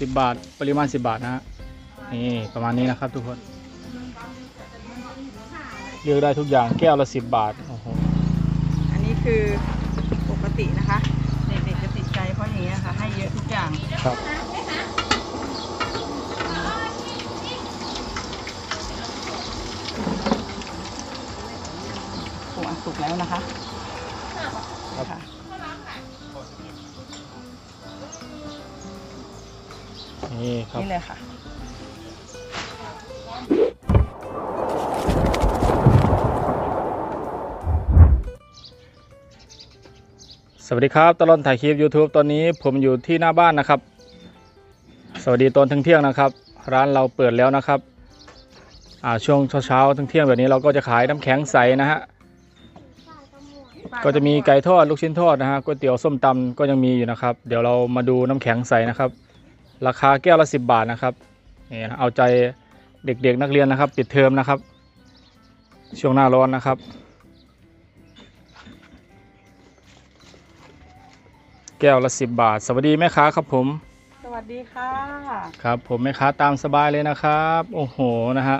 สิบบาท ปริมาณสิบบาทนะฮะ นี่ประมาณนี้นะครับทุกคน เลือกได้ทุกอย่างแก้วละสิบบาท โอ้โห อันนี้คือปกตินะคะ เด็กๆจะติดใจเพราะอย่างนี้ยค่ะ ให้เยอะทุกอย่าง ครับถั่วสุกแล้วนะคะ ครับ นี่เลยค่ะสวัสดีครับตลอดถ่ายคลิป YouTube ตอนนี้ผมอยู่ที่หน้าบ้านนะครับ สวัสดีตอนเที่ยงๆนะครับ ร้านเราเปิดแล้วนะครับอ่าช่วงเช้าๆเที่ยงๆแบบนี้เราก็จะขายน้ำแข็งใสนะฮะก็จะมีไก่ทอดลูกชิ้นทอดนะฮะก๋วยเตี๋ยวส้มตำก็ยังมีอยู่นะครับ เดี๋ยวเรามาดูน้ำแข็งใสนะครับ ราคาแก้วละ 10 บาทนะครับนี่นะเอาใจเด็กๆนักเรียนนะครับ ปิดเทอมนะครับ ช่วงหน้าร้อนนะครับ แก้วละ 10 บาท สวัสดีแม่ค้าครับผม สวัสดีค่ะ ครับ ผมแม่ค้าตามสบายเลยนะครับ โอ้โหนะฮะ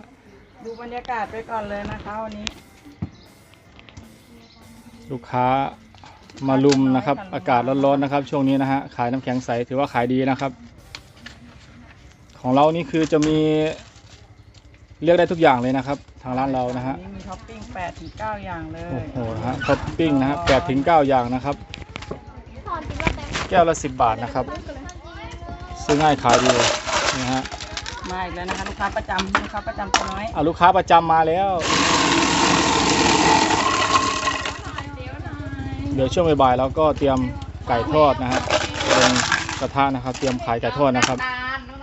ดูบรรยากาศไปก่อนเลยนะคะวันนี้ ลูกค้ามาลุมนะครับ อากาศร้อนๆนะครับ ช่วงนี้นะฮะขายน้ำแข็งใสถือว่าขายดีนะครับ ของเรานี่คือจะมีเลือกได้ทุกอย่างเลยนะครับ ทางร้านเรานะฮะวัมีท็อปปิ้ง8ถึง9อย่างเลยโอ้โหนะฮะท็อปปิ้งนะฮะแปดถึงเก้าอย่างนะครับ แก้วละสิบบาทนะครับ ซื้อง่ายขายดีเลยนี่ฮะมาอีกแล้วนะคะลูกค้าประจำลูกค้าประจำตัวน้อยอะลูกค้าประจำมาแล้วเดี๋ยวช่วงบ่ายๆเราก็เตรียมไก่ทอดนะฮะลงกระทะนะครับ เตรียมขายไก่ทอดนะครับ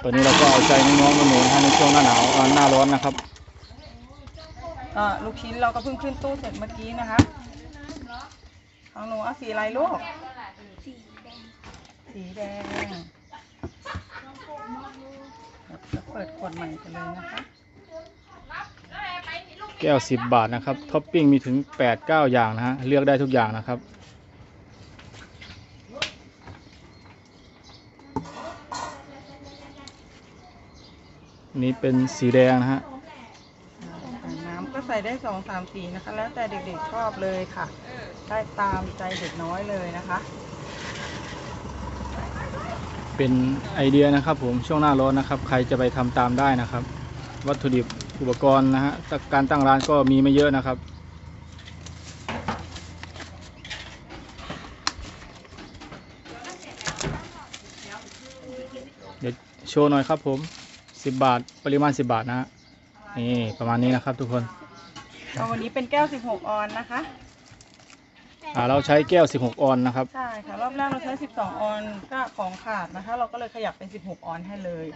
ตัวนี้เราก็เอาใจน้องๆหนูๆนะฮะในช่วงหน้าหนาวอ่าหน้าร้อนนะครับก็ลูกชิ้นเราก็เพิ่งขึ้นตู้เสร็จเมื่อกี้นะคะของหนูเอาสีอะไรลูกสีแดงจะเปิดขวดใหม่กันเลยนะคะ แก้ว 10 บาทนะครับท็อปปิ้งมีถึง 8 9 อย่างนะฮะเลือกได้ทุกอย่างนะครับ นี่เป็นสีแดงนะฮะ น้ำก็ใส่ได้สองสามสีนะคะ แล้วแต่เด็กๆชอบเลยค่ะ ได้ตามใจเด็กน้อยเลยนะคะ เป็นไอเดียนะครับผมช่วงหน้าร้อนนะครับ ใครจะไปทำตามได้นะครับ วัตถุดิบอุปกรณ์นะฮะแต่การตั้งร้านก็มีไม่เยอะนะครับ เดี๋ยวโชว์หน่อยครับผม 10บาท ปริมาณ10บาทนะฮะนี่ประมาณนี้นะครับทุกคนก็วันนี้เป็นแก้ว 16 ออนนะคะ อ่าเราใช้แก้ว 16 ออนนะครับ ใช่ค่ะ รอบแรกเราใช้ 12 ออนก็ของขาดนะคะ เราก็เลยขยับเป็น 16 ออนให้เลย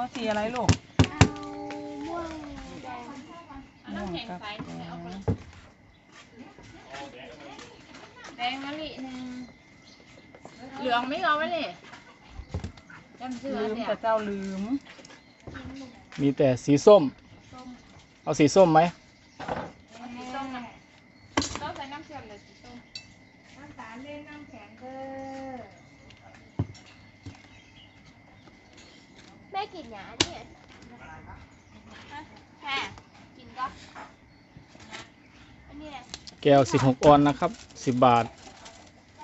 ว่าสีอะไรลูกม่วงกับแดง แดงมะลิหนึ่งเหลืองไม่เอาไว้เลยจำเสื้อลืมเนี่ยแต่เจ้าลืม มีแต่สีส้ม เอาสีส้มไหมสีส้มนะต้องใส่น้ำเชื่อมเลยสีส้ม น้ำตาลเล่นน้ำแข็งเด้อแม่กินหยาเนี่ยแค่กินก็อันนี้แหละแก้ว16ออนนะครับ 10 บาท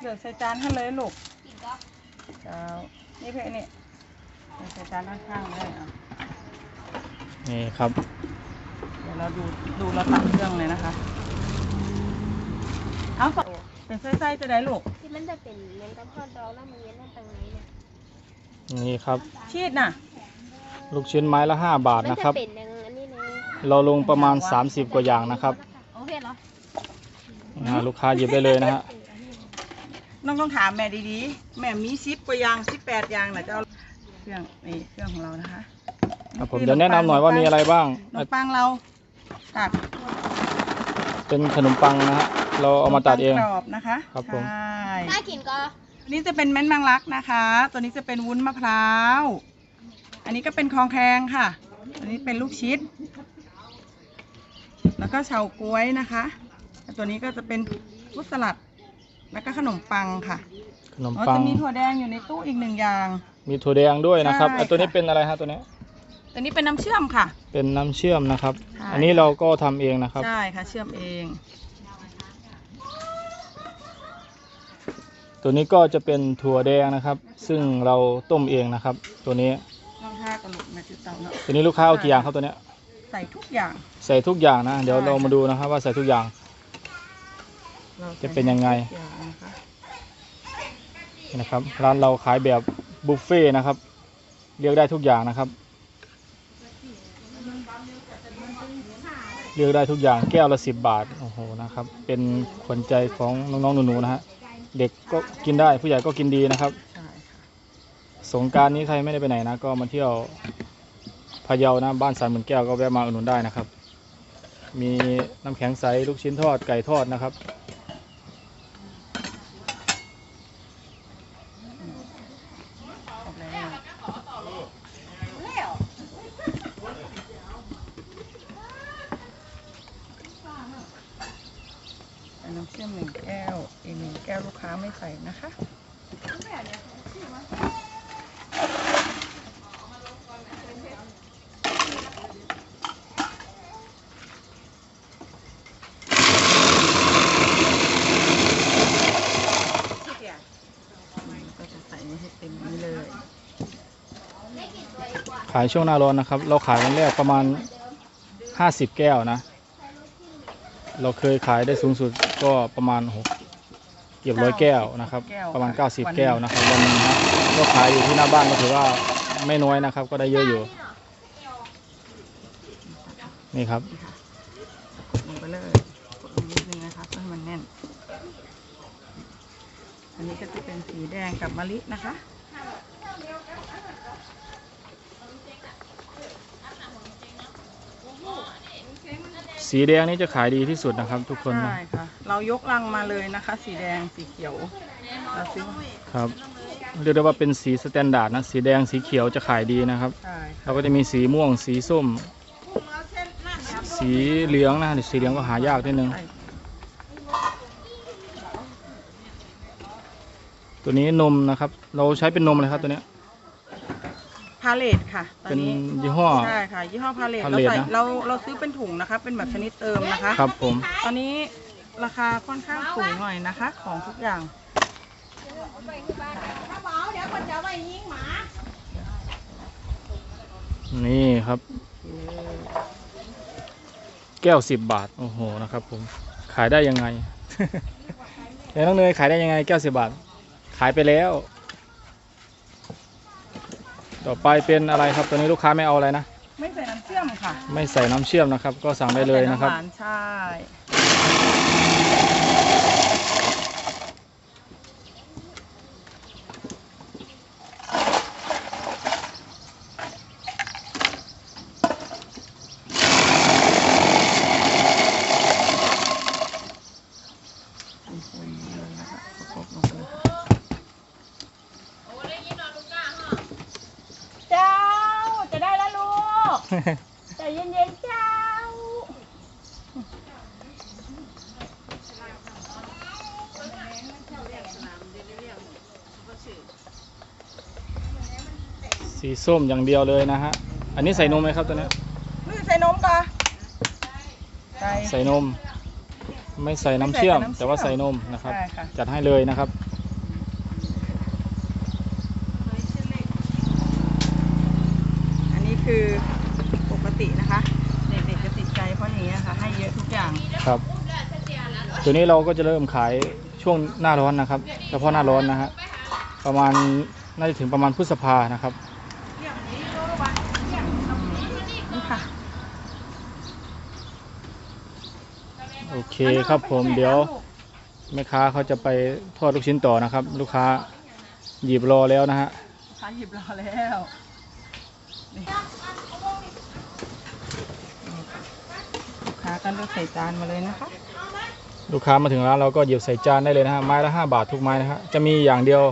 เดี๋ยวใส่จานให้เลยลูกกินก็ เจ้า นี่เพนี่เดี๋ยว ใส่จานข้างๆเลยอะนี่ครับ เดี๋ยวเราดูดูเราตักเครื่องเลยนะคะ เอาสองเป็นไส้ๆจะได้ลูก ที่มันจะเป็นเหมือนกับทอดดองแล้วมันเย็นนั่นตรงนี้เนี่ยนี่ครับ ชีสน่ะ ลูกชิ้นไม้ละ 5 บาทมันนะจะครับ เป็นอย่างอันนี้เลยเราลงประมาณ 30 กว่าอย่างนะครับโอเคเหรอนะฮะลูกค้าหยิบได้เลยนะฮะ น้องต้องถามแม่ดีๆ แม่มีซิปกว่าอยางซิปแปดอยางน่ะจะเอา เครื่องนี่เครื่องของเรานะคะครับผมเดี๋ยวแนะนำหน่อยว่ามีอะไรบ้าง ขนมปังเราตักเป็นขนมปังนะฮะเราเอามาตัดเอง ขนปักรอบนะคะครับผม ใช่น่ากินก็อันนี้จะเป็นแม้นบางรักนะคะ ตัวนี้จะเป็นวุ้นมะพร้าว อันนี้ก็เป็นคองแคงค่ะ อันนี้เป็นลูกชิด แล้วก็เฉาก๊วยนะคะแล้วตัวนี้ก็จะเป็นฟรุตสลัด แล้วก็ขนมปังค่ะขนมอ๋อปัง จะมีถั่วแดงอยู่ในตู้อีกหนึ่งอย่าง มีถั่วแดงด้วยนะครับใช่ไอ้ตัวนี้ค่ะ เป็นอะไรฮะตัวนี้ตัวนี้เป็นน้ำเชื่อมค่ะ เป็นน้ำเชื่อมนะครับ ใช่ อันนี้เราก็ทำเองนะครับ ใช่ค่ะ เชื่อมเอง ตัวนี้ก็จะเป็นถั่วแดงนะครับ ซึ่งเราต้มเองนะครับ ตัวนี้น้องห้ากระลุกมาจุดเตาเนาะ ตัวนี้ลูกค้าเอากี่อย่างครับตัวเนี้ยใส่ทุกอย่าง ใส่ทุกอย่างนะเดี๋ยวใช่ เรามาค่ะดูนะครับ ว่าใส่ทุกอย่าง ราจะเป็นยังไง ทุกอย่างนะคะ นะครับ ร้านเราขายแบบ บุฟเฟ่ต์นะครับเรียกได้ทุกอย่างนะครับ เลือกได้ทุกอย่างแก้วละสิบบาท โอ้โห นะครับ เป็นขวัญใจของน้องๆหนูๆนะฮะ เด็กก็กินได้ผู้ใหญ่ก็กินดีนะครับ สงกรารนี้ใครไม่ได้ไปไหนนะ ก็มาเที่ยวพะเยานะบ้านสันเหมือนแก้วก็แวะมาอุดหนุนได้นะครับ มีน้ำแข็งใสลูกชิ้นทอดไก่ทอดนะครับ ครบแล้วเอา น้ำเชื่อมหนึ่งแก้วอีกหนึ่งแก้วลูกค้าไม่ใส่นะคะขายช่วงหน้าร้อนนะครับ เราขายวันแรกประมาณ 50 แก้วนะ เราเคยขายได้สูงสุดก็ประมาณหกเกือบร้อยแก้วนะครับประมาณ90 แก้วนะครับวันหนึงนะก็ขายอยู่ที่หน้าบ้านก็ถือว่าไม่น้อยนะครับ ก็ได้เยอะอยู่นี่ครับลงไปเลยกดลงนิดนึงนะคะเพื่อให้มันแน่น อันนี้ก็จะเป็นสีแดงกับมะลินะคะ สีแดงนี่จะขายดีที่สุดนะครับ ทุกคนนะใช่ค่ะ เรายกลังมาเลยนะคะ สีแดงสีเขียวเราซื้อมาครับ เรียกได้ว่าเป็นสีสแตนดาร์ดนะสีแดงสีเขียวจะขายดีนะครับใช่ค่ะเราก็จะมีสีม่วงสีส้ม สีเหลืองนะสีเหลืองก็หายากนิดนึง ใช่ตัวนี้นมนะครับ เราใช้เป็นนมอะไรครับตัวเนี้ย พาเลตค่ะ ตอเป็นนนี้ยี่ห้อ ใช่ค่ะ ยี่ห้อพาเลตพาเราเลตใส่นะ เราเราซื้อเป็นถุงนะคะ เป็นแบบชนิดเติมนะคะ ครับผม ตอนนี้ราคาค่อนข้างสูงหน่อยนะคะ ของทุกอย่าง นี่ครับ แก้วสิบบาท โอ้โหนะครับ ผม ขายได้ยังไง เดี๋ยวน้องเนยขายได้ยังไง แก้วสิบบาท ขายไปแล้ว ต่อไปเป็นอะไรครับตัวนี้ลูกค้าไม่เอาอะไรนะ ไม่ใส่น้ำเชื่อมค่ะไม่ใส่น้ำเชื่อมนะครับ ก็สั่งได้เลยนะครับ ใส่ำหวานใช่ คนๆเลยนะคะประกบลงไปเลยค่ะเจ้า จะได้แล้วลูก ใจเย็นๆเจ้า สีส้มอย่างเดียวเลยนะฮะ อันนี้ใส่นมไหมครับตัวเนี้ยนี่ใส่นมก่อนใส่ ใส่นม ไม่ใส่น้ำเชื่อม ไม่ใส่น้ำเชื่อมแต่ว่าใส่นมนะครับ ใช่ค่ะ จัดให้เลยนะครับ อันนี้คือปกตินะคะ เด็กๆจะติดใจเพราะอย่างนี้ยค่ะ ให้เยอะทุกอย่าง ครับ ตัวนี้เราก็จะเริ่มขายช่วงหน้าร้อนนะครับ เฉพาะหน้าร้อนนะฮะ ประมาณน่าจะถึงประมาณพฤษภานะครับ นี่ค่ะ โอเคครับผมเดี๋ยวแม่ค้าเขาจะไปทอดลูกชิ้นต่อนะครับ ลูกค้าหยิบรอแล้วนะฮะลูกค้าหยิบรอแล้วนี่ลูกค้าก็เลือกใส่จานมาเลยนะคะลูกค้ามาถึงร้านเราก็หยิบใส่จานได้เลยนะฮะไม้ละ 5 บาททุกไม้นะฮะจะมีอย่างเดียว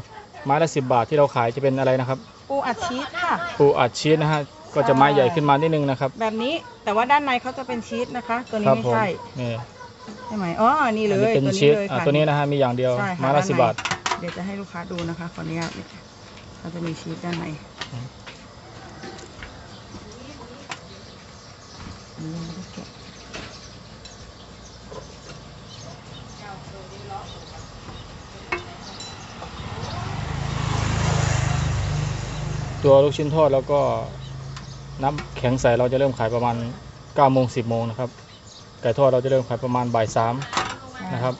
ไม้ละ 10 บาทที่เราขายจะเป็นอะไรนะครับ ปูอัดชีสค่ะ ปูอัดชีสนะฮะก็จะไม้ใหญ่ขึ้นมานิดนึงนะครับ แบบนี้แต่ว่าด้านในเขาจะเป็นชีสนะคะ ตัวคนี้รับไม่ผมใช่นี่ ใช่ไหมอ๋อ นี่เลอันนี้ยเป็นตัวชีนี้สเลยอ่าค่ะ ตัวนี้นะฮะมีอย่างเดียวใช่ค่ะไม้ละด้านสิในบบาท เดี๋ยวจะให้ลูกค้าดูนะคะขออนุญาตนี่ค่ะเราจะมีชีสด้านในอืมอันนี้ยังไม่ได้แกะตัวลูกชิ้นทอดแล้วก็น้ำแข็งใสเราจะเริ่มขายประมาณ9โมง10โมงนะครับ ไก่ทอดเราจะเริ่มขายประมาณบ่ายสามนะครับ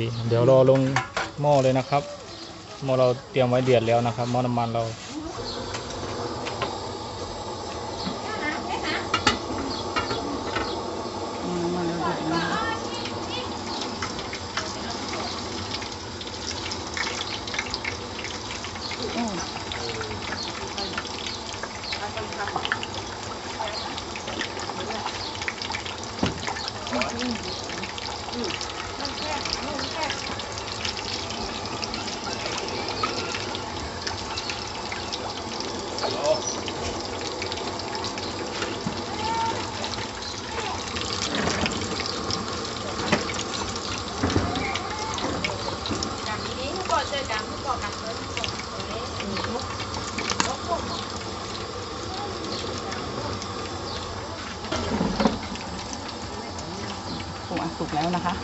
ดีเดี๋ยวรอลงหม้อเลยนะครับหม้อเราเตรียมไว้เดือดแล้วนะครับหม้อน้ำมันเราน้ำมันแล้วเดือดนะคะโอ้ ปูอัดสุกแล้วนะคะ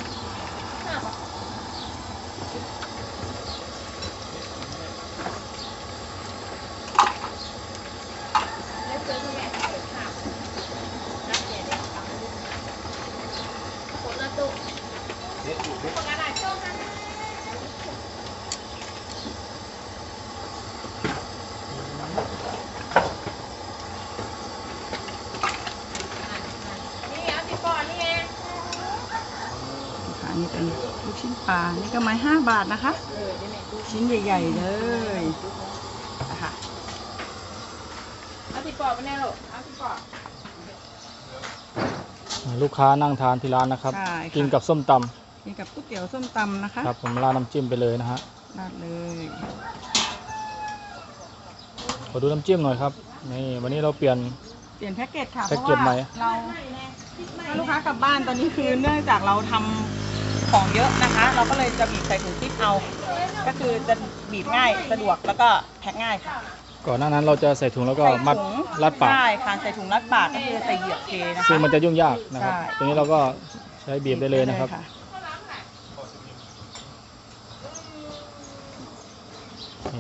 นี่เอาสิปอนนี่ไง ค่ะนี่เป็นลูก ชิ้นปลา นี่ก็ไม้ห้าบาทนะคะ ชิ้นใหญ่ ๆ เลยนะคะเอาสิปอนไปแน่ลูกเอาสิปอนลูกค้านั่งทานที่ร้านนะครับใช่กินค่ะกับส้มตนี่กับก๋วยเตี๋ยวส้มตำนะคะำครับ ผมราดน้ำจิ้มไปเลยนะฮะราดเลยขอดูน้ำจิ้มหน่อยครับ นี่วันนี้เราเปลี่ยน เปลี่ยนแพ็กเกจค่ะ เพแพ็กราะเกจว่าใหม่เราถ้าลูกค้ากลับบ้านตอนนี้คือเนื่องจากเราทำ ของเยอะนะคะ เราก็เลยจะบีบใส่ถุงซิปเอา ก็คือจะบีบง่ายสะดวกแล้วก็แพ็คง่ายค่ะก่อนหน้านั้นเราจะใส่ถุงแล้วก็ใส่มัดถุงรัดปากใช่ค่ะใส่ถุงรัดปากก็คือใส่เหยือกเทนะคะซึ่งมันจะยุ่งยากนะครับใช่ตรงนี้เราก็ใช้บีบได้เลยนะครับ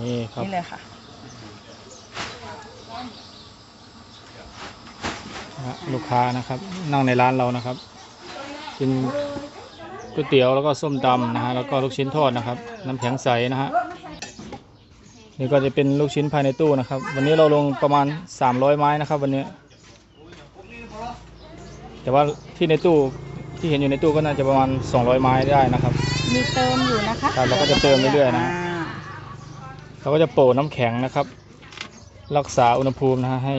นี่ครับนี่เลยค่ะนะฮะลูกค้านะครับ นั่งในร้านเรานะครับกิน ก๋วยเตี๋ยวแล้วก็ส้มตำนะฮะแล้วก็ลูกชิ้นทอดนะครับ น้ำแข็งใสนะฮะนี่ก็จะเป็นลูกชิ้นภายในตู้นะครับ วันนี้เราลงประมาณ 300 ไม้นะครับ วันนี้แต่ว่าที่ในตู้ที่เห็นอยู่ในตู้ก็น่าจะประมาณ 200 ไม้ได้นะครับมีเติมอยู่นะคะครับเราก็จะเติมเรื่อยๆนะาเราก็จะโปะน้ำแข็งนะครับ รักษาอุณหภูมินะฮะให้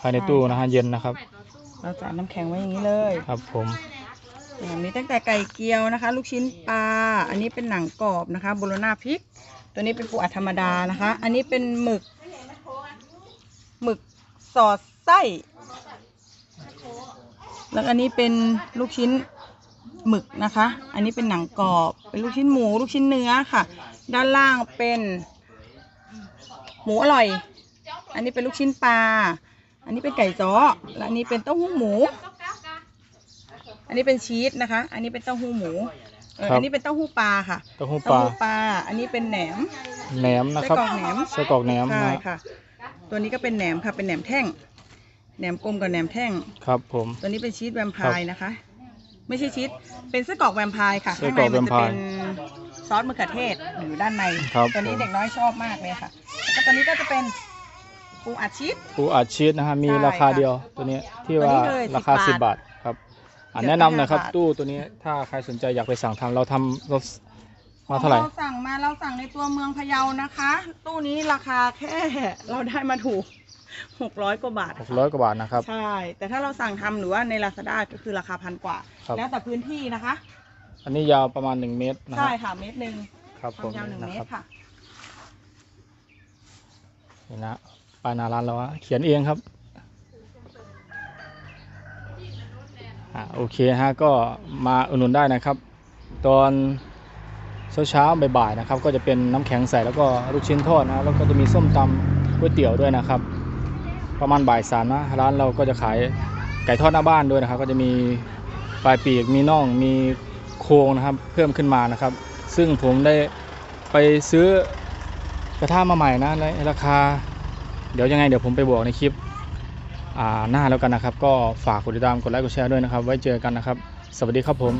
ภายในตู้นะฮะเย็นนะครับเราจะเอาน้ำแข็งไว้อย่างนี้เลยครับผม อย่างนี้ตั้งแต่ไก่เกี๊ยวนะคะ ลูกชิ้นปลา อันนี้เป็นหนังกรอบนะคะโบโลนาพริก ตัวนี้เป็นปูอัดธรรมดานะคะ อันนี้เป็นหมึก หมึกสอดไส้ แล้วอันนี้เป็นลูกชิ้นหมึกนะคะ อันนี้เป็นหนังกรอบ เป็นลูกชิ้นหมู ลูกชิ้นเนื้อค่ะ ด้านล่างเป็นหมูอร่อย อันนี้เป็นลูกชิ้นปลา อันนี้เป็นไก่จ้อ และอันนี้เป็นเต้าหู้หมู อันนี้เป็นชีสนะคะ อันนี้เป็นเต้าหู้หมูเออครับ อันนี้เป็นเต้าหู้ปลาค่ะเต้าหู้ปเต้าลาหู้ปลา อันนี้เป็นแหนม แหนมนะครับไส้กรอกแหนม ไส้กรอกแหนมใช่นะค่ะ ตัวนี้ก็เป็นแหนมค่ะ เป็นแหนมแท่ง แหนมกลมกับแหนมแท่ง ครับผม ตัวนี้เป็นชีสแวมไพร์นะคะ ไม่ใช่ชีสเป็นไส้กรอกแวมไพร์ค่ะไส้ข้างกรในอกมันจะแวมไพร์เป็นซอสมะเขือเทศอยู่ด้านในครับ ตัวนี้ผมเด็กน้อยชอบมากเลยค่ะแล้วก็ตัวนี้ก็จะเป็นปูอัดชีส ปูอัดชีสนะฮะมีใช่ราคาค่ะเดียวตัวนี้ที่ตัวว่านี้เลยราคา10 10บาทครับ อะเหลือแนะนำหนะครับห้าบาทตู้ตัวนี้ถ้าใครสนใจอยากไปสั่งทำเราทำเรามาเท่าไหร่เราสั่งมาเราสั่งในตัวเมืองพะเยานะคะ ตู้นี้ราคาแค่เราได้มาถูกหกร้อยกว่าบาทหกค่ะร้อยกว่าบาทนะครับ ใช่ แต่ถ้าเราสั่งทำหรือว่าใน Lazada ก็คือราคาพันกว่า ครับ แล้วแต่พื้นที่นะคะ อันนี้ยาวประมาณ 1 เมตรนะคใช่รับค่ะเมตรหนึ่งครับผมความยาวหนึ่งนะเมคตรับรค่ะ นี่นะป้ายหน้าร้านเราอะเขียนเองครับอ่า โอเคฮะก็มาอุดหนุนได้นะครับ ตอนเช้าๆบ่ายๆนะครับ ก็จะเป็นน้ำแข็งใสแล้วก็ลูกชิ้นทอดนะแล้วก็จะมีส้มตำก๋วยเตี๋ยวด้วยนะครับ ประมาณบ่ายสามนะร้านเราก็จะขายไก่ทอดหน้าบ้านด้วยนะครับ ก็จะมีปลายปีกมีน่องมีโครงนะครับ เพิ่มขึ้นมานะครับ ซึ่งผมได้ไปซื้อกระทะมาใหม่นะในราคา เดี๋ยวยังไงเดี๋ยวผมไปบอกในคลิป หน้าแล้วกันนะครับ ก็ฝากกดติดตามกดไลค์กดแชร์ด้วยนะครับ ไว้เจอกันนะครับ สวัสดีครับผม